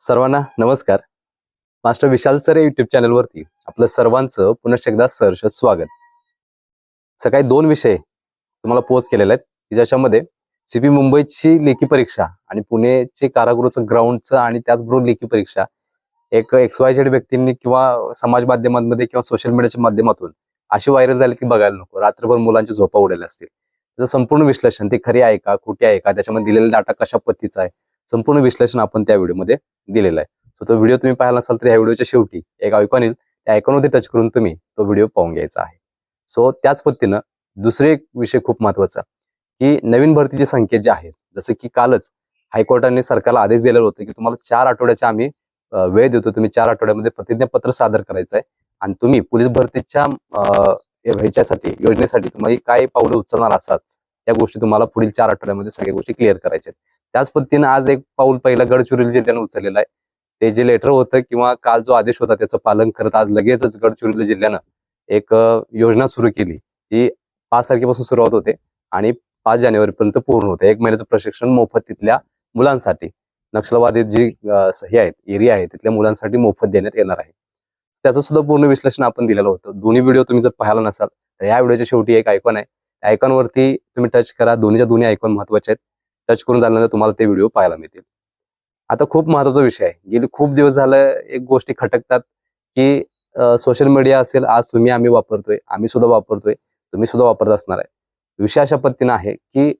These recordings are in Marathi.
सर्वांना नमस्कार. मास्टर विशाल सर या युट्यूब चॅनलवरती आपलं सर्वांचं पुनश्च एकदा सहर्ष स्वागत. सकाळी दोन विषय तुम्हाला पोच केलेले आहेत. की ज्याच्यामध्ये सीपी मुंबईची लेखी परीक्षा आणि पुणेचे कारागृहचं ग्राउंडचं आणि त्याचबरोबर लेखी परीक्षा एक एक्सवायझेड व्यक्तींनी किंवा समाज माध्यमांमध्ये किंवा सोशल मीडियाच्या माध्यमातून अशी व्हायरल झाली की बघायला नको. रात्रभर मुलांची झोपा उडाल्या असतील. त्याचं संपूर्ण विश्लेषण ते खरे आहे का खोटे आहे का त्याच्यामध्ये दिलेला डाटा कशा पद्धतीचा आहे? संपूर्ण विश्लेषण आपण त्या व्हिडिओमध्ये दिलेला आहे. सो तो व्हिडिओ तुम्ही पाहिला नसाल तर या व्हिडिओच्या शेवटी एक आयकॉन येईल. त्या आयकॉनमध्ये टच करून तुम्ही तो व्हिडिओ पाहून घ्यायचा आहे. सो त्याच पद्धतीनं दुसरे एक विषय खूप महत्त्वाचा की नवीन भरतीची संख्या जी आहेत जसं की कालच हायकोर्टाने सरकारला आदेश दिलेला होता की तुम्हाला चार आठवड्याचा आम्ही वेळ देतो. तुम्ही चार आठवड्यामध्ये प्रतिज्ञापत्र सादर करायचं आहे आणि तुम्ही पोलीस भरतीच्या ह्याच्यासाठी योजनेसाठी तुम्हाला काय पावलं उचलणार असाल त्या गोष्टी तुम्हाला पुढील चार आठवड्यामध्ये सगळ्या गोष्टी क्लिअर करायच्या आहेत. त्याच पद्धतीनं आज एक पाऊल पहिला गडचिरोली जिल्ह्यानं उचललेलं आहे. ते जे लेटर होतं किंवा काल जो आदेश होता त्याचं पालन करत आज लगेचच गडचिरोली जिल्ह्यानं एक योजना सुरू केली. ती पाच तारखेपासून सुरुवात होते आणि पाच जानेवारीपर्यंत पूर्ण होते. एक महिन्याचं प्रशिक्षण मोफत तिथल्या मुलांसाठी. नक्षलवादी जी अ, हे आहेत एरिया आहे तिथल्या मुलांसाठी मोफत देण्यात येणार आहे. त्याचं सुद्धा पूर्ण विश्लेषण आपण दिलेलं होतं. दोन्ही व्हिडिओ तुम्ही जर पाहिला नसाल तर या व्हिडिओच्या शेवटी एक आयकॉन आहे. आयकॉन वरती तुम्ही टच करा. दोन्हीच्या दोन्ही आयकॉन महत्त्वाचे आहेत. टच करून झाल्यानंतर तुम्हाला ते व्हिडिओ पाहायला मिळतील. आता खूप महत्त्वाचा विषय आहे. गेली खूप दिवस झालं एक गोष्टी खटकतात की सोशल मीडिया असेल आज तुम्ही आम्ही वापरतोय आम्ही सुद्धा वापरतोय तुम्ही सुद्धा वापरत असणार आहे. विषय अशा पद्धतीनं आहे की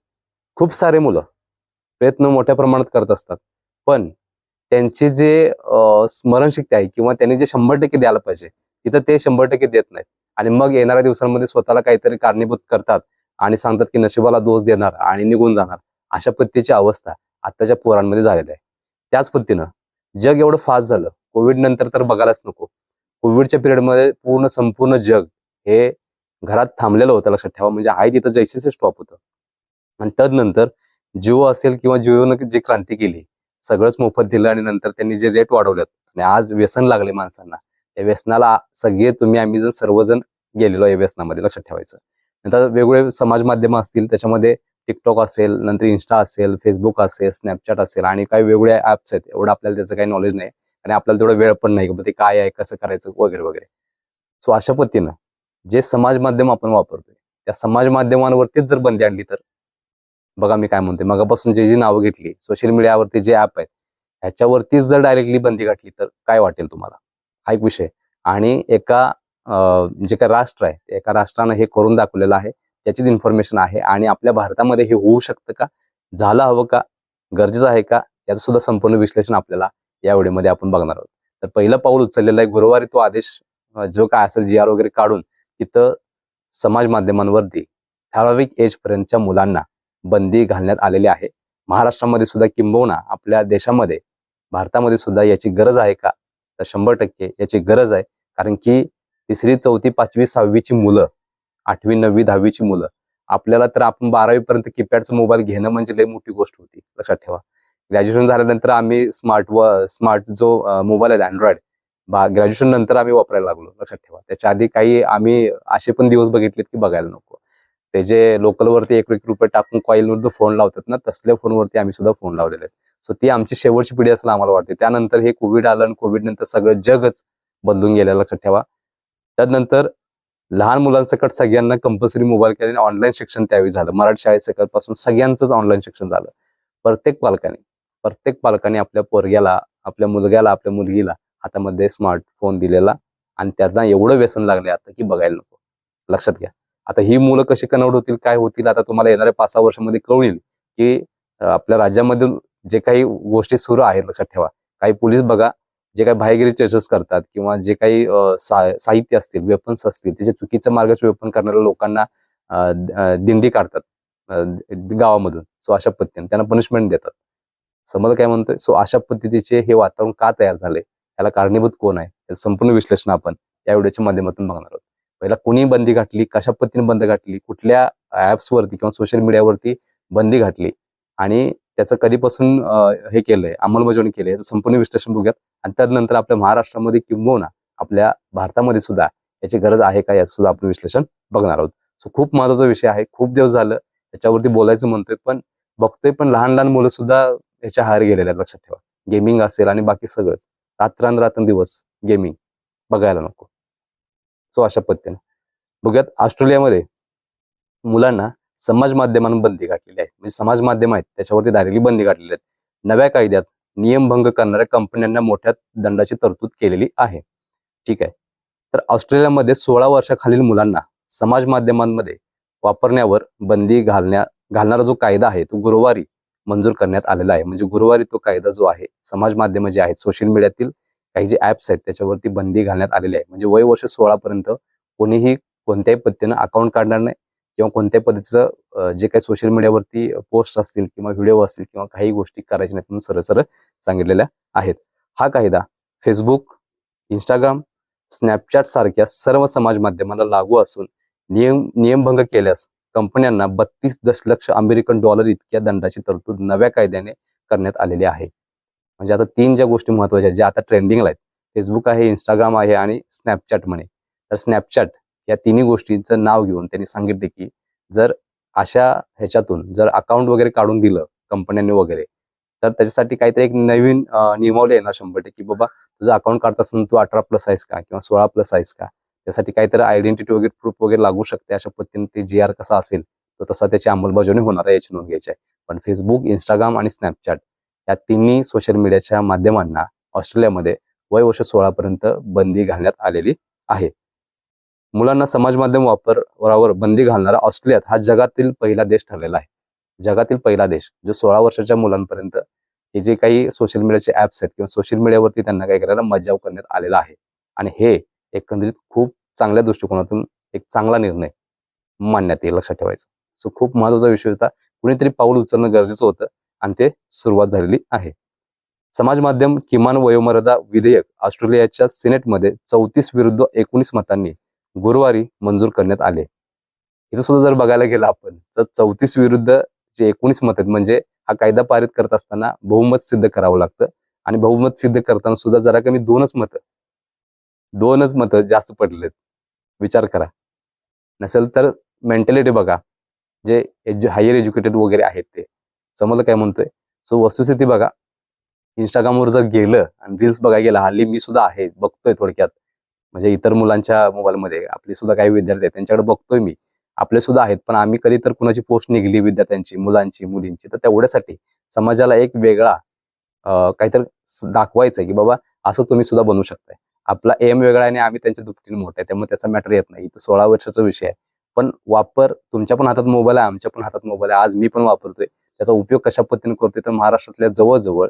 खूप सारे मुलं प्रयत्न मोठ्या प्रमाणात करत असतात. पण त्यांची जे स्मरणशक्ती आहे किंवा त्यांनी जे शंभर टक्के द्यायला पाहिजे तिथं ते शंभर टक्के देत नाहीत. आणि मग येणाऱ्या दिवसांमध्ये स्वतःला काहीतरी कारणीभूत करतात आणि सांगतात की नशिबाला दोष देणार आणि निघून जाणार. अशा पद्धतीची अवस्था आत्ताच्या पोरांमध्ये झालेली आहे. त्याच पद्धतीनं जग एवढं फास्ट झालं. कोविड नंतर तर बघायलाच नको. कोविडच्या पिरियडमध्ये पूर्ण संपूर्ण जग हे घरात थांबलेलं होतं लक्षात ठेवा. म्हणजे आहे तिथं जैसेच स्टॉप होतं. आणि तदनंतर जिओ असेल किंवा जिओनं जी क्रांती केली सगळंच मोफत दिलं आणि नंतर त्यांनी जे रेट वाढवलेत आणि आज व्यसन लागले माणसांना. त्या व्यसनाला सगळे तुम्ही आम्ही जण सर्वजण गेलेलो आहे व्यसनामध्ये लक्षात ठेवायचं. नंतर वेगवेगळे समाज माध्यम असतील त्याच्यामध्ये टिकटॉक असेल नंतर इन्स्टा असेल फेसबुक असेल स्नॅपचॅट असेल आणि काही वेगवेगळ्या ऍप्स आहेत एवढं आपल्याला त्याचं काही नॉलेज नाही आणि आपल्याला तेवढा वेळ पण नाही की ते काय आहे कसं करायचं वगैरे वगैरे. सो अशा पद्धतीनं जे समाज माध्यम आपण वापरतोय त्या समाज माध्यमांवरतीच जर बंदी आणली तर? बघा मी काय म्हणतोय. मगापासून जे जी नावं घेतली सोशल मीडियावरती जे ऍप आहेत ह्याच्यावरतीच जर डायरेक्टली बंदी घातली तर काय वाटेल तुम्हाला? हा एक विषय आणि एका जे काय राष्ट्र आहे एका राष्ट्रानं हे करून दाखवलेलं आहे याचीच इन्फॉर्मेशन आहे. आणि आपल्या भारतामध्ये हे होऊ शकतं का? झालं हवं का? गरजेचं आहे का? याचं सुद्धा संपूर्ण विश्लेषण आपल्याला या वेळेमध्ये आपण बघणार आहोत. तर पहिलं पाऊल उचललेलं आहे गुरुवारी तो आदेश जो काय असेल जी आर वगैरे काढून तिथं समाज माध्यमांवरती ठराविक एज पर्यंतच्या मुलांना बंदी घालण्यात आलेली आहे. महाराष्ट्रामध्ये सुद्धा किंबहुना आपल्या देशामध्ये भारतामध्ये सुद्धा याची गरज आहे का? तर शंभर टक्के याची गरज आहे. कारण की तिसरी चौथी पाचवी सहावीची मुलं आठवी नववी दहावीची मुलं. आपल्याला तर आपण बारावी पर्यंत कीपॅडचा मोबाईल घेणं म्हणजे लई मोठी गोष्ट होती. लक्षात ठेवा. ग्रॅज्युएशन झाल्यानंतर आम्ही स्मार्ट व स्मार्ट जो मोबाईल आहे अँड्रॉइड बा ग्रॅज्युएशन नंतर आम्ही वापरायला लागलो. लक्षात ठेवा. त्याच्या आधी काही आम्ही असे पण दिवस बघितलेत की बघायला नको. ते जे लोकलवरती एक एक रुपये टाकून कॉईलवर जो फोन लावतात ना तसल्या फोनवरती आम्ही सुद्धा फोन लावलेले आहेत. सो ती आमची शेवटची पिढी असं आम्हाला वाटते. त्यानंतर हे कोविड आलं आणि कोविड नंतर सगळं जगच बदलून गेलं. लक्षात ठेवा. त्यानंतर लहान मुलांसकट सगळ्यांना कंपल्सरी मोबाईल केले आणि ऑनलाईन शिक्षण त्यावेळी झालं. मराठी शाळेसकटपासून सगळ्यांचंच ऑनलाईन शिक्षण झालं. प्रत्येक पालकाने प्रत्येक पालकाने आपल्या पोरग्याला आपल्या मुलग्याला आपल्या मुलगीला हातामध्ये स्मार्टफोन दिलेला आणि त्यांना एवढं व्यसन लागले आता की बघायला नको. लक्षात घ्या. आता ही मुलं कशी कन्वर्ट होतील काय होतील आता तुम्हाला येणाऱ्या पाच सहा वर्षामध्ये कळून येईल की आपल्या राज्यामधील जे काही गोष्टी सुरू आहेत लक्षात ठेवा. काही पोलीस बघा जे काही बाहेरगिरी चर्चेस करतात किंवा जे काही सा- साहित्य असतील वेपन्स असतील त्याचे चुकीच्या मार्गाचे वेपन करणाऱ्या लोकांना दिंडी काढतात गावामधून. सो अशा पद्धतीने त्यांना पनिशमेंट देतात. समज काय म्हणतोय? सो अशा पद्धतीचे हे वातावरण का तयार झाले याला कारणीभूत कोण आहे? याचं संपूर्ण विश्लेषण आपण या व्हिडिओच्या माध्यमातून बघणार आहोत. पहिला कुणी बंदी घातली? कशा पद्धतीने बंद घातली? कुठल्या ऍप्सवरती किंवा सोशल मीडियावरती बंदी घातली? आणि त्याचं कधीपासून हे केलंय अंमलबजावणी केली याचं संपूर्ण विश्लेषण बघूयात. आणि त्यानंतर आपल्या महाराष्ट्रामध्ये किंबहुना आपल्या भारतामध्ये सुद्धा याची गरज आहे का याचं सुद्धा आपण विश्लेषण बघणार आहोत. सो खूप महत्त्वाचा विषय आहे खूप दिवस झालं त्याच्यावरती बोलायचं म्हणतोय पण बघतोय पण लहान लहान मुलं सुद्धा याच्या हार गेलेल्या आहेत लक्षात ठेवा. गेमिंग असेल आणि बाकी सगळंच. रात्रंदिवस दिवस गेमिंग बघायला नको. सो अशा पद्धतीने. बघूयात ऑस्ट्रेलियामध्ये मुलांना समाज माध्यमांना बंदी घातलेली आहे म्हणजे समाज माध्यम आहेत त्याच्यावरती डायरेक्टली बंदी घातलेली आहेत. नव्या कायद्यात नियमभंग करणाऱ्या कंपन्यांना मोठ्या दंडाची तरतूद केलेली आहे. ठीक आहे. तर ऑस्ट्रेलियामध्ये सोळा वर्षाखालील मुलांना समाज माध्यमांमध्ये वापरण्यावर बंदी घालण्या घालणारा जो कायदा आहे तो गुरुवारी मंजूर करण्यात आलेला आहे. म्हणजे गुरुवारी तो कायदा जो आहे समाज माध्यम जे आहेत सोशल मीडियातील काही जे ऍप्स आहेत त्याच्यावरती बंदी घालण्यात आलेली आहे. म्हणजे वय वर्ष सोळा पर्यंत कोणीही कोणत्याही पद्धतीनं अकाउंट काढणार नाही. किंवा कोणत्या पद्धतीचं जे काही सोशल मीडियावरती पोस्ट असतील किंवा व्हिडिओ असतील किंवा काही गोष्टी करायच्या नाहीत म्हणून सरळ सरळ सांगितलेल्या आहेत. हा कायदा फेसबुक इंस्टाग्राम स्नॅपचॅट सारख्या सर्व समाज माध्यमाला लागू असून नियम नियमभंग केल्यास कंपन्यांना बत्तीस दशलक्ष अमेरिकन डॉलर इतक्या दंडाची तरतूद नव्या कायद्याने करण्यात आलेली आहे. म्हणजे आता तीन ज्या गोष्टी महत्त्वाच्या आहेत ज्या आता ट्रेंडिंगला आहेत. फेसबुक आहे इंस्टाग्राम आहे आणि स्नॅपचॅट म्हणे. तर स्नॅपचॅट या तिन्ही गोष्टींचं नाव घेऊन त्यांनी सांगितले की जर अशा ह्याच्यातून जर अकाउंट वगैरे काढून दिलं कंपन्यांनी वगैरे तर त्याच्यासाठी काहीतरी एक नवीन अं, नियमावली येणार शंभर टक्के की बाबा तुझं अकाउंट काढत असताना तू अठरा प्लस आहेस का किंवा सोळा प्लस आहेस का? त्यासाठी काहीतरी आयडेंटिटी वगैरे प्रूफ वगैरे लागू शकते. अशा पद्धतीने ते जी आर कसा असेल तो तसा त्याची अंमलबजावणी होणार आहे याची नोंद घ्यायची आहे. पण फेसबुक इंस्टाग्राम आणि स्नॅपचॅट या तिन्ही सोशल मीडियाच्या माध्यमांना ऑस्ट्रेलियामध्ये वय वर्ष सोळा पर्यंत बंदी घालण्यात आलेली आहे. मुलांना समाज माध्यम वापरावर बंदी घालणारा ऑस्ट्रेलियात हा जगातील पहिला देश ठरलेला आहे. जगातील पहिला देश जो सोळा वर्षाच्या मुलांपर्यंत हे जे काही सोशल मीडियाचे ऍप्स आहेत किंवा सोशल मीडियावरती त्यांना काय करायला मज्जाव करण्यात आलेला आहे. आणि हे एकंदरीत खूप चांगल्या दृष्टिकोनातून एक चांगला निर्णय मानण्यात येईल लक्षात ठेवायचं. सो खूप महत्त्वाचा विषय होता. कुणीतरी पाऊल उचलणं गरजेचं होतं आणि ते सुरुवात झालेली आहे. समाज माध्यम किमान वयोमर्यादा विधेयक ऑस्ट्रेलियाच्या सिनेटमध्ये चौतीस विरुद्ध एकोणीस मतांनी गुरुवारी मंजूर करण्यात आले. इथं सुद्धा जर बघायला गेलं आपण तर चौतीस विरुद्ध जे एकोणीस मत आहेत म्हणजे हा कायदा पारित करत असताना बहुमत सिद्ध करावं लागतं. आणि बहुमत सिद्ध करताना सुद्धा जरा कमी दोनच मत दोनच मत जास्त पडलेत. विचार करा. नसेल तर मेंटॅलिटी बघा जे एज्यु हायर एज्युकेटेड वगैरे आहेत ते. समजलं काय म्हणतोय? सो वस्तुस्थिती बघा. इंस्टाग्रामवर जर गेलं आणि रील्स बघायला गेला हल्ली मी सुद्धा आहे बघतोय थोडक्यात. म्हणजे इतर मुलांच्या मोबाईलमध्ये आपले सुद्धा काही विद्यार्थी आहेत त्यांच्याकडे बघतोय मी. आपले सुद्धा आहेत पण आम्ही कधी तर कुणाची पोस्ट निघली विद्यार्थ्यांची मुलांची मुलींची तर तेवढ्यासाठी समाजाला एक वेगळा काहीतरी स- दाखवायचं की बाबा असं तुम्ही सुद्धा बनवू शकताय. आपला एम वेगळा आहे आणि आम्ही त्यांच्या दुपटीने मोठे आहे त्यामुळे त्याचा मॅटर येत नाही. इथं सोळा वर्षाचा विषय आहे. पण वापर तुमच्या पण हातात मोबाईल आहे आमच्या पण हातात मोबाईल आहे. आज मी पण वापरतोय. त्याचा उपयोग कशा पद्धतीने करतोय तर महाराष्ट्रातल्या जवळजवळ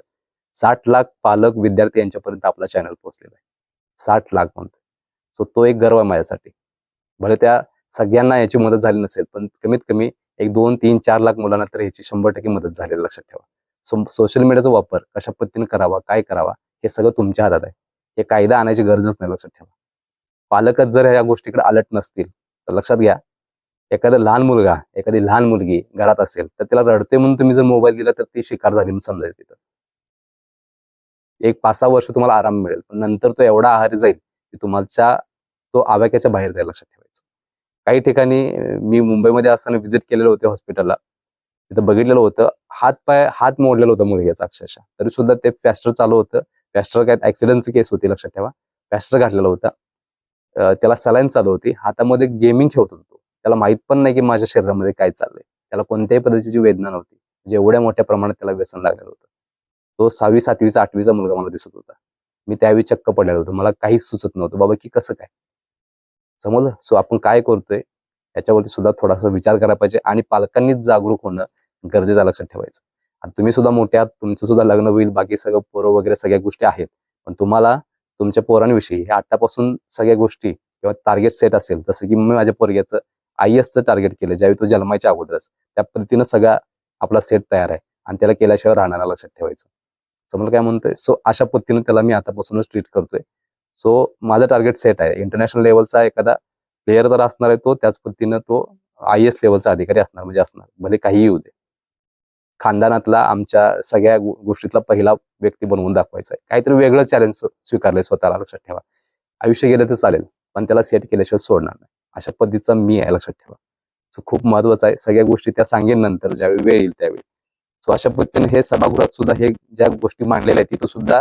साठ लाख पालक विद्यार्थी यांच्यापर्यंत आपला चॅनल पोहोचलेला आहे. साठ लाख म्हणतोय. सो तो एक गर्व आहे माझ्यासाठी. भले त्या सगळ्यांना याची मदत झाली नसेल पण कमीत कमी एक दोन तीन चार लाख मुलांना तर ह्याची शंभर टक्के मदत झालेली लक्षात ठेवा. सो सोशल मीडियाचा वापर कशा पद्धतीने करावा काय करावा हे सगळं तुमच्या हातात आहे. हे कायदा आणायची गरजच नाही लक्षात ठेवा. पालकच जर या गोष्टीकडे अलर्ट नसतील तर लक्षात घ्या एखादा लहान मुलगा एखादी लहान मुलगी घरात असेल तर त्याला रडते म्हणून तुम्ही जर मोबाईल दिला तर ती शिकार झाली म्हणून समजायचं तिथं. एक पाच सहा वर्ष तुम्हाला आराम मिळेल पण नंतर तो एवढा आहारी जाईल की तुमच्या तो आवाक्याच्या बाहेर जाईल लक्षात ठेवायचं. काही ठिकाणी मी मुंबईमध्ये असताना व्हिजिट केलेलं होते हॉस्पिटलला तिथं बघितलेलं होतं हात पाय हात मोडलेला होता मुलग्याचा अक्षरशः. तरी सुद्धा ते पॅस्टर चालू होतं. पॅस्टर काय ऍक्सिडेंटची केस होती लक्षात ठेवा. पॅस्टर घातलेला होता. त्याला सलाईन चालू होती. हातामध्ये गेमिंग खेळत होतो त्याला माहीत पण नाही की माझ्या शरीरामध्ये काय चाललंय. त्याला कोणत्याही पद्धतीची वेदना नव्हती. म्हणजे एवढ्या मोठ्या प्रमाणात त्याला व्यसन लागलेलं होतं. तो सहावी सातवीचा आठवीचा मुलगा मला दिसत होता. मी त्यावेळी चक्क पडलेलो होतो. मला काहीच सुचत नव्हतं. बाबा की कसं काय? समजलं? सो आपण काय करतोय? याच्यावरती सुद्धा थोडासा विचार करायला पाहिजे आणि पालकांनीच जागरूक होणं गरजेचं लक्षात ठेवायचं. आणि तुम्ही सुद्धा मोठ्या तुमचं सुद्धा लग्न होईल बाकी सगळं पोरं वगैरे सगळ्या गोष्टी आहेत. पण तुम्हाला तुमच्या पोरांविषयी हे आतापासून सगळ्या गोष्टी किंवा टार्गेट सेट असेल जसं की मी माझ्या पोरग्याचं आय एसचं टार्गेट केलं ज्यावेळी तो जन्मायच्या अगोदरच. त्या पद्धतीनं सगळा आपला सेट तयार आहे. आणि त्याला केल्याशिवाय राहणारा लक्षात ठेवायचं. समजलं काय म्हणतोय? सो अशा पद्धतीने त्याला मी आतापासूनच ट्रीट करतोय. सो माझं टार्गेट सेट आहे. इंटरनॅशनल लेवलचा एखादा प्लेअर जर असणार आहे तो त्याच पद्धतीनं तो आय एस लेवलचा अधिकारी असणार म्हणजे असणार. भले काहीही येऊ दे. खानदानातला आमच्या सगळ्या गोष्टीतला पहिला व्यक्ती बनवून दाखवायचा आहे. काहीतरी वेगळं चॅलेंज स्वीकारलंय स्वतःला लक्षात ठेवा. आयुष्य गेलं तर चालेल पण त्याला सेट केल्याशिवाय सोडणार नाही. अशा पद्धतीचा मी आहे लक्षात ठेवा. सो खूप महत्वाचं आहे. सगळ्या गोष्टी त्या सांगेन नंतर ज्यावेळी वेळ येईल त्यावेळी. सो अशा पद्धतीने हे सभागृहात सुद्धा हे ज्या गोष्टी मांडलेल्या आहेत तिथं सुद्धा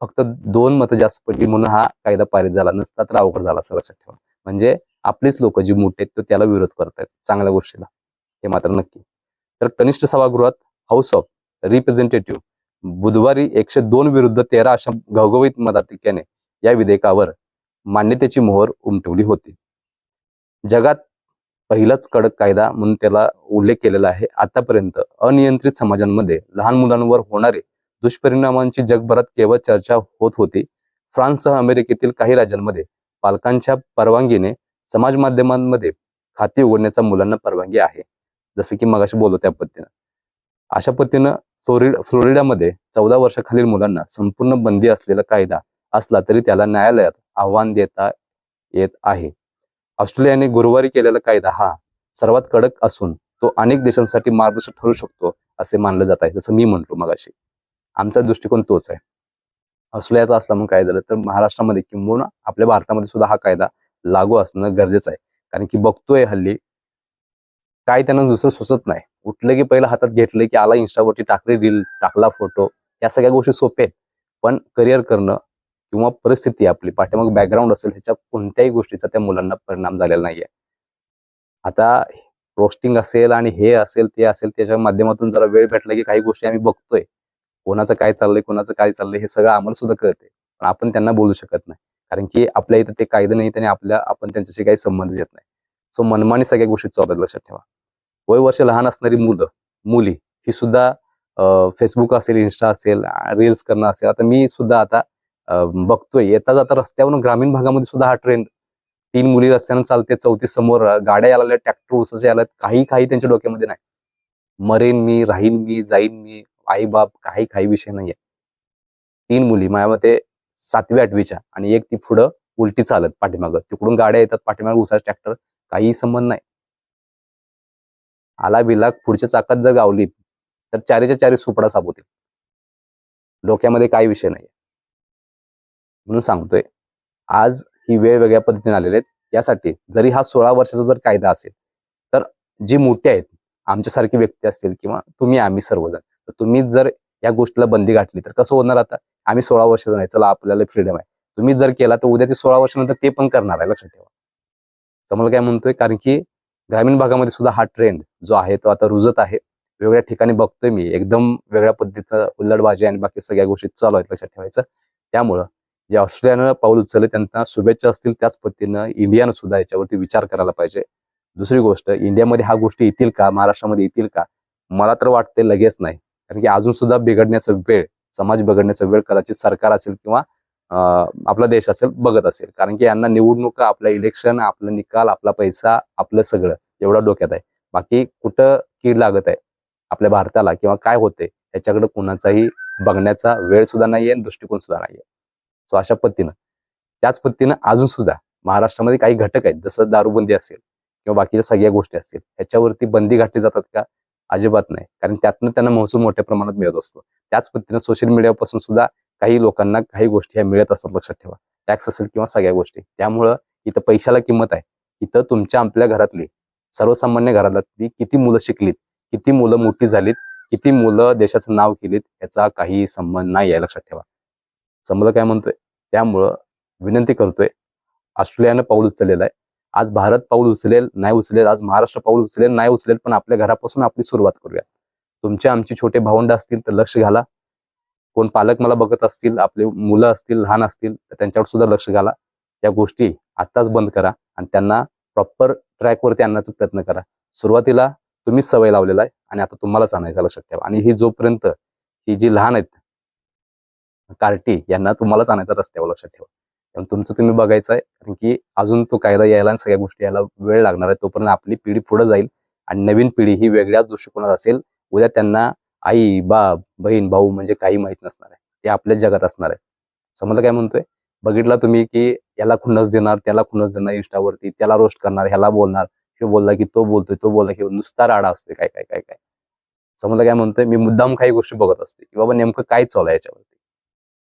फक्त दोन मतं जास्त पडली म्हणून हा कायदा पारित झाला नसता तर अवघड झाला असं लक्षात ठेवा. म्हणजे आपलीच लोक जी मोठे आहेत त्याला विरोध करतायत चांगल्या गोष्टीला. हे मात्र नक्की. तर कनिष्ठ सभागृहात हाऊस ऑफ रिप्रेझेंटेटिव्ह बुधवारी एकशे दोन विरुद्ध तेरा अशा घवघवीत मताधिक्याने या विधेयकावर मान्यतेची मोहर उमटवली होती. जगात पहिलाच कडक कायदा म्हणून त्याला उल्लेख केलेला आहे. आतापर्यंत अनियंत्रित समाजांमध्ये लहान मुलांवर होणारे दुष्परिणामांची जगभरात केवळ चर्चा होत होती. फ्रान्ससह अमेरिकेतील काही राज्यांमध्ये पालकांच्या परवानगीने समाज माध्यमांमध्ये खाती उघडण्याचा मुलांना परवानगी आहे. जसं की मगाशी बोललो त्या पद्धतीनं. अशा पद्धतीनं फ्लोरिड फ्लोरिडामध्ये चौदा वर्षाखालील मुलांना संपूर्ण बंदी असलेला कायदा असला तरी त्याला न्यायालयात आव्हान देता येत आहे. ऑस्ट्रेलियाने गुरुवारी केलेला कायदा हा सर्वात कडक असून तो अनेक देशांसाठी मार्गदर्शक ठरू शकतो असे मानलं जात आहे. जसं मी म्हणतो मगाशी आमचा दृष्टिकोन तोच आहे. ऑस्ट्रेलियाचा असला मग काय झालं तर महाराष्ट्रामध्ये किंबहुना आपल्या भारतामध्ये सुद्धा हा कायदा लागू असणं गरजेचं आहे. कारण की बघतोय हल्ली काय त्यांना दुसरं सुचत नाही. उठलं की पहिलं हातात घेतलं की आला इंस्टावरती टाकली रील टाकला फोटो या सगळ्या गोष्टी सोप्या आहेत. पण करिअर करणं किंवा परिस्थिती आपली पाठीमाग बॅकग्राऊंड असेल ह्याच्या कोणत्याही गोष्टीचा त्या मुलांना परिणाम झालेला नाहीये. आता रोस्टिंग असेल आणि हे असेल ते असेल त्याच्या माध्यमातून जरा वेळ भेटला की काही गोष्टी आम्ही बघतोय. कोणाचं काय चाललंय कोणाचं काय चाललंय हे सगळं आम्हाला सुद्धा कळते पण आपण त्यांना बोलू शकत नाही. कारण की आपल्या इथं ते कायदे नाही आणि आपल्या आपण त्यांच्याशी काही संबंध येत नाही. सो मनमानी सगळ्या गोष्टी चालत लक्षात ठेवा. वय वर्ष लहान असणारी मुलं मुली ही सुद्धा फेसबुक असेल इन्स्टा असेल रील्स करणं असेल. आता मी सुद्धा आता बघतोय. येता जाता रस्त्यावरून ग्रामीण भागामध्ये सुद्धा हा ट्रेंड तीन मुली रस्त्यानं चालते चौथी समोर गाड्या यायला ट्रॅक्टर उसाचे आल्यात काही काही त्यांच्या डोक्यामध्ये नाही. मरेन मी राहीन मी जाईन मी आई बाप काही काही विषय नाहीये. तीन मुली माझ्या मते सातवी आठवीच्या आणि एक ती पुढं उलटी चालत पाठीमागं. तिकडून गाड्या येतात पाठीमागं उसाचे ट्रॅक्टर काही संबंध नाही. आला बिला पुढच्या चाकात जर गावली तर चारीच्या चारी सुपडा सापवतील डोक्यामध्ये काही विषय नाही म्हणून सांगतोय. आज ही वेळ वेगळ्या पद्धतीने आलेले आहेत यासाठी जरी हा सोळा वर्षाचा जर कायदा असेल तर जी मोठे आहेत आमच्यासारखी व्यक्ती असतील किंवा तुम्ही आम्ही सर्वजण तर तुम्ही जर या गोष्टीला बंदी घातली तर कसं होणार आता? आम्ही सोळा वर्षाचा नाही चला आपल्याला फ्रीडम आहे. तुम्ही जर केला तर उद्या ते सोळा वर्षानंतर ते पण करणार आहे लक्षात ठेवा. समोर काय म्हणतोय? कारण की ग्रामीण भागामध्ये सुद्धा हा ट्रेंड जो आहे तो आता रुजत आहे. वेगवेगळ्या ठिकाणी बघतोय मी एकदम वेगळ्या पद्धतीचं उल्लडबाजी आणि बाकी सगळ्या गोष्टी चालू आहेत लक्षात ठेवायचं. त्यामुळं जे ऑस्ट्रेलियानं पाऊल उचललं त्यांना शुभेच्छा असतील त्याच पद्धतीनं इंडियानं सुद्धा याच्यावरती विचार करायला पाहिजे. दुसरी गोष्ट इंडियामध्ये ह्या गोष्टी येतील का? महाराष्ट्रामध्ये येतील का? मला तर वाटते लगेच नाही. कारण की अजून सुद्धा बिघडण्याचा वेळ समाज बिघडण्याचा वेळ कदाचित सरकार असेल किंवा आपला देश असेल बघत असेल. कारण की यांना निवडणुका आपलं इलेक्शन आपला निकाल आपला पैसा आपलं सगळं एवढं डोक्यात आहे. बाकी कुठं कीड लागत आहे? आपल्या भारताला किंवा काय होते याच्याकडे कुणाचाही बघण्याचा वेळ सुद्धा नाहीये दृष्टिकोन सुद्धा नाहीये. सो अशा पद्धतीनं. त्याच पद्धतीनं अजून सुद्धा महाराष्ट्रामध्ये काही घटक आहेत जसं दारूबंदी असेल किंवा बाकीच्या सगळ्या गोष्टी असतील ह्याच्यावरती बंदी घातली जातात का? अजिबात नाही. कारण त्यातनं त्यांना महसूल मोठ्या प्रमाणात मिळत असतो. त्याच पद्धतीनं सोशल मीडियापासून सुद्धा काही लोकांना काही गोष्टी ह्या मिळत असतात लक्षात ठेवा. टॅक्स असेल किंवा सगळ्या गोष्टी. त्यामुळं इथं पैशाला किंमत आहे. इथं तुमच्या आपल्या घरातली सर्वसामान्य घरातली किती मुलं शिकलीत किती मुलं मोठी झालीत किती मुलं देशाचं नाव केलीत याचा काही संबंध नाही आहे लक्षात ठेवा. समजा काय म्हणतोय त्यामुळं विनंती करतोय ऑस्ट्रेलियानं पाऊल उचललेलं आहे. आज भारत पाऊल उचलेल नाही उचलेल आज महाराष्ट्र पाऊल उचलेल नाही उचलेल पण आपल्या घरापासून आपली सुरुवात करूया तुमचे आमचे छोटे भावंड असतील तर लक्ष घाला. कोण पालक मला बघत असतील आपले मुलं असतील लहान असतील तर त्यांच्यावर सुद्धा लक्ष घाला. या गोष्टी आत्ताच बंद करा आणि त्यांना प्रॉपर ट्रॅकवरती आणण्याचा प्रयत्न करा. सुरुवातीला तुम्हीच सवय लावलेला आहे आणि आता तुम्हालाच आणायचा लक्षात ठेवा. आणि ही जोपर्यंत ही जी लहान आहेत कार्टी यांना तुम्हालाच आणायचा रस्त्यावर लक्षात ठेवा. त्यामुळे तुमचं तुम्ही बघायचं आहे कारण की अजून तो कायदा यायला आणि सगळ्या गोष्टी यायला वेळ लागणार आहे तोपर्यंत आपली पिढी पुढे जाईल आणि नवीन पिढी ही वेगळ्याच दृष्टिकोनात असेल उद्या त्यांना आई बाप बहीण भाऊ म्हणजे काही माहीत नसणार आहे. ते आपल्याच जगात असणार आहे. समजलं काय म्हणतोय? बघितला तुम्ही की याला खुन्नस देणार त्याला खुन्नस देणार इंस्टावरती त्याला रोस्ट करणार ह्याला बोलणार किंवा बोलला की तो बोलतोय तो बोलला की नुसता राडा असतोय काय काय काय काय. समजलं काय म्हणतोय? मी मुद्दाम काही गोष्टी बघत असते की बाबा नेमकं काय चालू आहे याच्यावरती?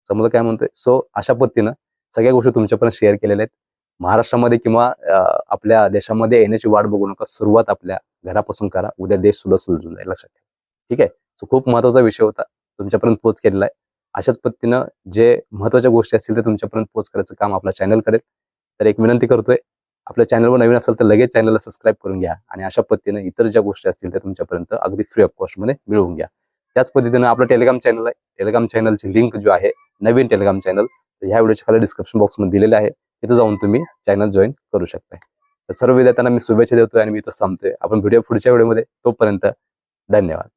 समजा काय म्हणतोय? सो अशा पद्धतीनं सगळ्या गोष्टी तुमच्यापर्यंत शेअर केलेल्या आहेत. महाराष्ट्रामध्ये किंवा आपल्या देशामध्ये येण्याची वाट बघू नका. सुरुवात आपल्या घरापासून करा. उद्या देश सुद्धा सुलझून जाईल लक्षात ठेवा. ठीक आहे? सो खूप महत्त्वाचा विषय होता. तुमच्यापर्यंत पोच केलेला आहे. अशाच पद्धतीनं जे महत्त्वाच्या गोष्टी असतील ते तुमच्यापर्यंत पोच करायचं काम आपला चॅनल करेल. तर एक विनंती करतोय आपल्या चॅनलवर नवीन असेल तर लगेच चॅनलला सबस्क्राईब करून घ्या. आणि अशा पद्धतीनं इतर ज्या गोष्टी असतील त्या तुमच्यापर्यंत अगदी फ्री ऑफ कॉस्टमध्ये मिळवून घ्या. त्याच पद्धतीनं आपलं टेलिग्राम चॅनल आहे. टेलिग्राम चॅनलची लिंक जो आहे नवीन टेलिग्राम चॅनल ह्या व्हिडिओच्या खाली डिस्क्रिप्शन बॉक्समध्ये दिलेले आहे. तिथं जाऊन तुम्ही चॅनल जॉईन करू शकताय. तर सर्व विद्यार्थ्यांना मी शुभेच्छा देतोय आणि मी इथं थांबतोय. आपण व्हिडिओ पुढच्या व्हिडिओमध्ये तोपर्यंत धन्यवाद.